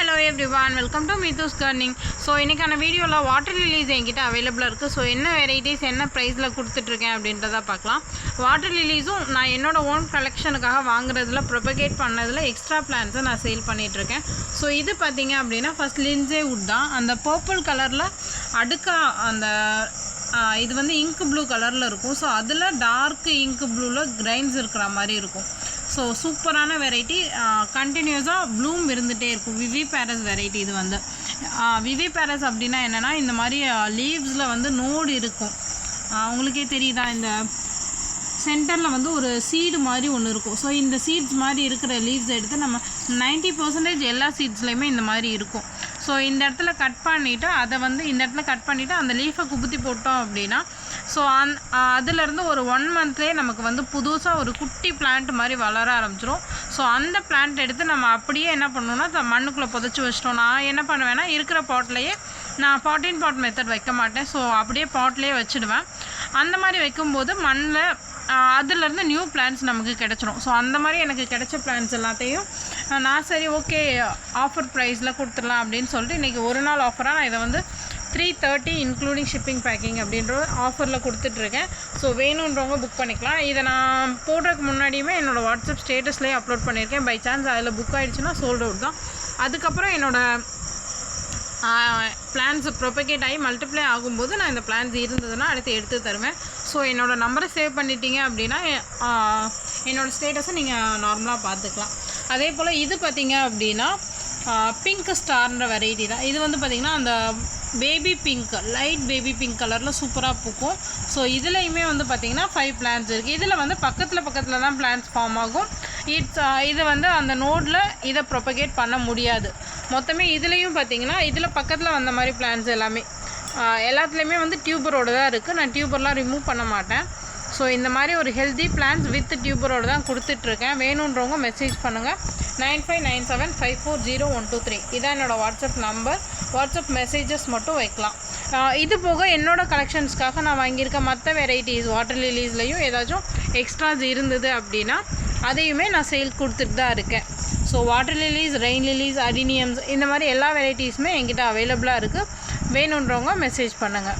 Hello everyone welcome to மீத்தூஸ் gardening so இன்றைக்கான வீடியோவில் வாட்டர் லிலிஸ் என்கிட்ட அவைலபிளாக இருக்குது ஸோ என்ன வெரைட்டிஸ் என்ன ப்ரைஸில் கொடுத்துட்ருக்கேன் அப்படின்றத பார்க்கலாம். வாட்டர் லிலிஸும் நான் என்னோட ஓன் கலெக்ஷனுக்காக வாங்குறதுல ப்ரொபகேட் பண்ணதில் எக்ஸ்ட்ரா பிளான்ஸை நான் சேல் பண்ணிகிட்ருக்கேன் ஸோ இது பார்த்தீங்க அப்படின்னா ஃபஸ்ட் லின்ஸே உட் தான். அந்த பர்பிள் கலரில் அடுக்கா அந்த இது வந்து இங்கு ப்ளூ கலரில் இருக்கும். ஸோ அதில் டார்க் இங்கு ப்ளூவில் கிரைன்ஸ் இருக்கிற மாதிரி இருக்கும். ஸோ சூப்பரான வெரைட்டி கண்டினியூஸாக ப்ளூம் இருந்துகிட்டே இருக்கும். விவி பேரஸ் வெரைட்டி இது வந்து. விவி பேரஸ் அப்படின்னா என்னென்னா இந்த மாதிரி லீவ்ஸில் வந்து நோடு இருக்கும். உங்களுக்கே தெரியுதா இந்த சென்டரில் வந்து ஒரு சீடு மாதிரி ஒன்று இருக்கும். ஸோ இந்த சீட்ஸ் மாதிரி இருக்கிற லீவ்ஸ் எடுத்து நம்ம 90% பர்சன்டேஜ் எல்லா சீட்ஸ்லேயுமே இந்த மாதிரி இருக்கும். ஸோ இந்த இடத்துல கட் பண்ணிவிட்டு அதை வந்து இந்த இடத்துல கட் பண்ணிவிட்டு அந்த லீஃபை குபுத்தி போட்டோம் அப்படின்னா ஸோ அந் அதுலேருந்து ஒரு ஒன் மந்த்லேயே நமக்கு வந்து புதுசாக ஒரு குட்டி பிளான்ட் மாதிரி வளர ஆரம்பிச்சிரும். ஸோ அந்த பிளான்ட் எடுத்து நம்ம அப்படியே என்ன பண்ணணும்னா மண்ணுக்குள்ளே புதைச்சி வச்சிட்டோம். நான் என்ன பண்ணுவேன்னா இருக்கிற பாட்லேயே நான் பாட்டின் பாட் மெத்தட் வைக்க மாட்டேன். ஸோ அப்படியே பாட்லேயே வச்சுடுவேன். அந்த மாதிரி வைக்கும்போது மண்ணில் அதுலேருந்து நியூ பிளான்ஸ் நமக்கு கிடச்சிரும். ஸோ அந்த மாதிரி எனக்கு கிடைச்ச பிளான்ஸ் எல்லாத்தையும் நான் சரி ஓகே ஆஃபர் ப்ரைஸில் கொடுத்துடலாம் அப்படின்னு சொல்லிட்டு இன்றைக்கி ஒரு நாள் ஆஃபராக நான் இதை வந்து three thirty including shipping packing அப்படின்ற ஆஃபரில் கொடுத்துட்ருக்கேன் ஸோ வேணுன்றவங்க புக் பண்ணிக்கலாம். இதை நான் போடுறதுக்கு முன்னாடியுமே என்னோடய வாட்ஸ்அப் ஸ்டேட்டஸ்லேயே அப்லோட் பண்ணியிருக்கேன். பை சான்ஸ் அதில் புக் ஆகிடுச்சுன்னா சோல்ட் அவுட் தான். அதுக்கப்புறம் என்னோடய பிளான்ஸ் ப்ரொபகேட் ஆகி மல்டிப்ளை ஆகும்போது நான் இந்த பிளான்ஸ் இருந்ததுன்னா அடுத்து எடுத்து தருவேன். ஸோ என்னோடய நம்பரை சேவ் பண்ணிட்டீங்க அப்படின்னா என்னோடய ஸ்டேட்டஸை நீங்கள் நார்மலாக பார்த்துக்கலாம். அதே போல் இது பார்த்தீங்க அப்படின்னா பிங்க் ஸ்டார்ன்ற வெரைட்டி தான். இது வந்து பார்த்திங்கன்னா அந்த baby pink light baby pink கலரில் சூப்பராக பூக்கும். ஸோ இதுலேயுமே வந்து பார்த்திங்கன்னா ஃபைவ் பிளான்ஸ் இருக்குது இதில் வந்து பக்கத்தில் பக்கத்தில் தான் பிளான்ஸ் ஃபார்ம் ஆகும். இட்ஸ் இது வந்து அந்த நோடில் இதை ப்ரொபகேட் பண்ண முடியாது. மொத்தமே இதுலேயும் பார்த்தீங்கன்னா இதில் பக்கத்தில் வந்த மாதிரி பிளான்ஸ் எல்லாமே. எல்லாத்துலேயுமே வந்து டியூபரோடு தான் இருக்குது நான் டியூபர்லாம் ரிமூவ் பண்ண மாட்டேன். ஸோ இந்த மாதிரி ஒரு ஹெல்தி பிளான்ஸ் வித் டியூபரோடு தான் கொடுத்துட்ருக்கேன். வேணுன்றவங்க மெசேஜ் பண்ணுங்கள் nine five nine seven five four zero one two three இதான் என்னோடய வாட்ஸ்அப் நம்பர் வாட்ஸ்அப் மெசேஜஸ் மட்டும் வைக்கலாம். இது போக என்னோட கலெக்ஷன்ஸ்க்காக நான் வாங்கியிருக்க மற்ற வெரைட்டிஸ் வாட்டர் லிலீஸ்லேயும் ஏதாச்சும் எக்ஸ்ட்ராஸ் இருந்தது அப்படின்னா அதையுமே நான் சேல் கொடுத்துட்டு தான் இருக்கேன். So water lilies rain lilies adeniums இந்த மாதிரி எல்லா வெரைட்டிஸுமே என்கிட்ட அவைலபிளாக இருக்குது வேணுன்றவங்க மெசேஜ் பண்ணுங்கள்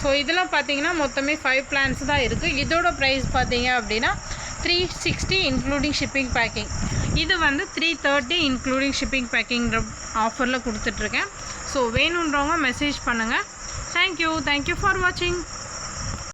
ஸோ இதெல்லாம் பார்த்தீங்கன்னா மொத்தமே ஃபைவ் பிளான்ஸ் தான் இருக்குது இதோட ப்ரைஸ் பார்த்தீங்க அப்படின்னா three sixty including shipping packing இது வந்து த்ரீ தேர்ட்டி இன்க்ளூடிங் ஷிப்பிங் பேக்கிங்கிற ஆஃபரில் கொடுத்துட்ருக்கேன் ஸோ வேணுன்றவங்க மெசேஜ் பண்ணுங்கள் தேங்க்யூ தேங்க்யூ ஃபார் வாட்சிங்